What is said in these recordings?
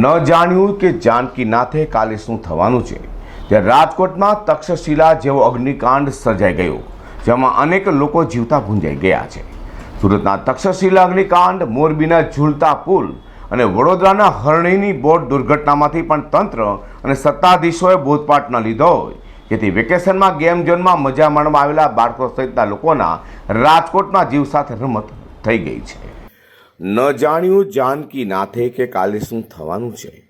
ન જાણ્યું કે જાનકી નાથે કાલે શું થવાનું છે. ત્યારે રાજકોટમાં તક્ષશિલા જેવો અગ્નિકાંડ સર્જાઈ ગયો, જેમાં અનેક લોકો જીવતા ભૂંજાઈ ગયા છે. સુરતના તક્ષશિલા અગ્નિકાંડ, મોરબીના ઝૂલતા પુલ અને વડોદરાના હરણીની બોટ દુર્ઘટનામાંથી પણ તંત્ર અને સત્તાધીશોએ બોધપાઠ ન લીધો હોય. જેથી વેકેશનમાં ગેમ ઝોનમાં મજા માણવા આવેલા બાળકો સહિતના લોકોના રાજકોટમાં જીવ સાથે રમત થઈ ગઈ છે. ન જાણ્યું જાનકી નાથે કે કાલે શું થવાનું છે.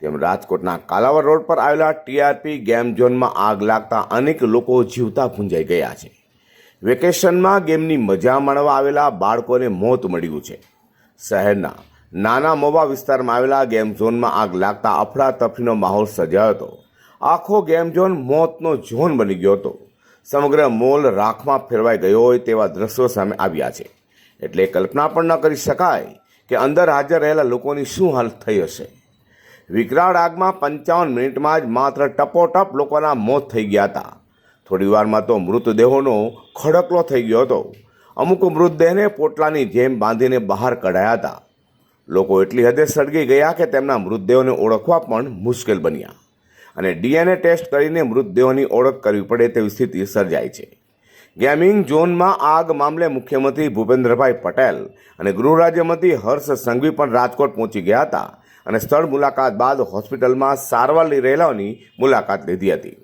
તેમ રાજકોટના કાલાવર રોડ પર આવેલા ટીઆરપી ગેમ ઝોનમાં આગ લાગતા અનેક લોકો જીવતા ભૂંજાઈ ગયા છે. વેકેશનમાં ગેમની મજા માણવા આવેલા બાળકોને મોત મળ્યું છે. શહેરના નાના મોવા વિસ્તારમાં આવેલા ગેમ ઝોનમાં આગ લાગતા અફડાતફડીનો માહોલ સર્જાયો હતો. આખો ગેમ ઝોન મોતનો ઝોન બની ગયો હતો. સમગ્ર મોલ રાખમાં ફેરવાઈ ગયો હોય તેવા દ્રશ્યો સામે આવ્યા છે. એટલે કલ્પના પણ ન કરી શકાય કે અંદર હાજર રહેલા લોકોની શું હાલત થઈ હશે. વિકરાળ આગમાં પંચાવન મિનિટમાં જ માત્ર ટપોટપ લોકોના મોત થઈ ગયા હતા. થોડી વારમાં તો મૃતદેહોનો ખડકલો થઈ ગયો હતો. અમુક મૃતદેહને પોટલાની જેમ બાંધીને બહાર કઢાયા હતા. લોકો એટલી હદે સળગી ગયા કે તેમના મૃતદેહોને ઓળખવા પણ મુશ્કેલ બન્યા. અને ડીએનએ ટેસ્ટ કરીને મૃતદેહોની ઓળખ કરવી પડે તેવી સ્થિતિ સર્જાય છે. ગેમિંગ ઝોનમાં આગ મામલે મુખ્યમંત્રી ભૂપેન્દ્રભાઈ પટેલ અને ગૃહ હર્ષ સંઘવી પણ રાજકોટ પહોંચી ગયા હતા અને સ્થળ મુલાકાત બાદ હોસ્પિટલમાં સારવાર લઈ રહેલાઓની મુલાકાત લીધી હતી.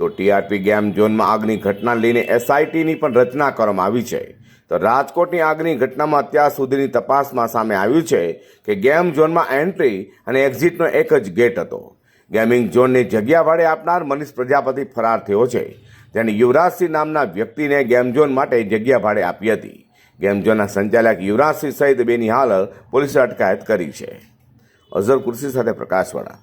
તો ટીઆરપી ગેમ ઝોનમાં આગની ઘટના લઈને એસઆઈટીની પણ રચના કરવામાં આવી છે. તો રાજકોટની આગની ઘટનામાં અત્યાર સુધીની તપાસમાં સામે આવ્યું છે કે ગેમ ઝોનમાં એન્ટ્રી અને એક્ઝિટનો એક જ ગેટ હતો. ગેમિંગ ઝોનની જગ્યા ભાડે આપનાર મનીષ પ્રજાપતિ ફરાર થયો છે. તેણે યુવરાજસિંહ નામના વ્યક્તિને ગેમ ઝોન માટે જગ્યા ભાડે આપી હતી. ગેમ ઝોનના સંચાલક યુવરાજસિંહ સહિત બેની હાલ પોલીસે અટકાયત કરી છે. અઝર કુર્સી સાથે પ્રકાશવાળા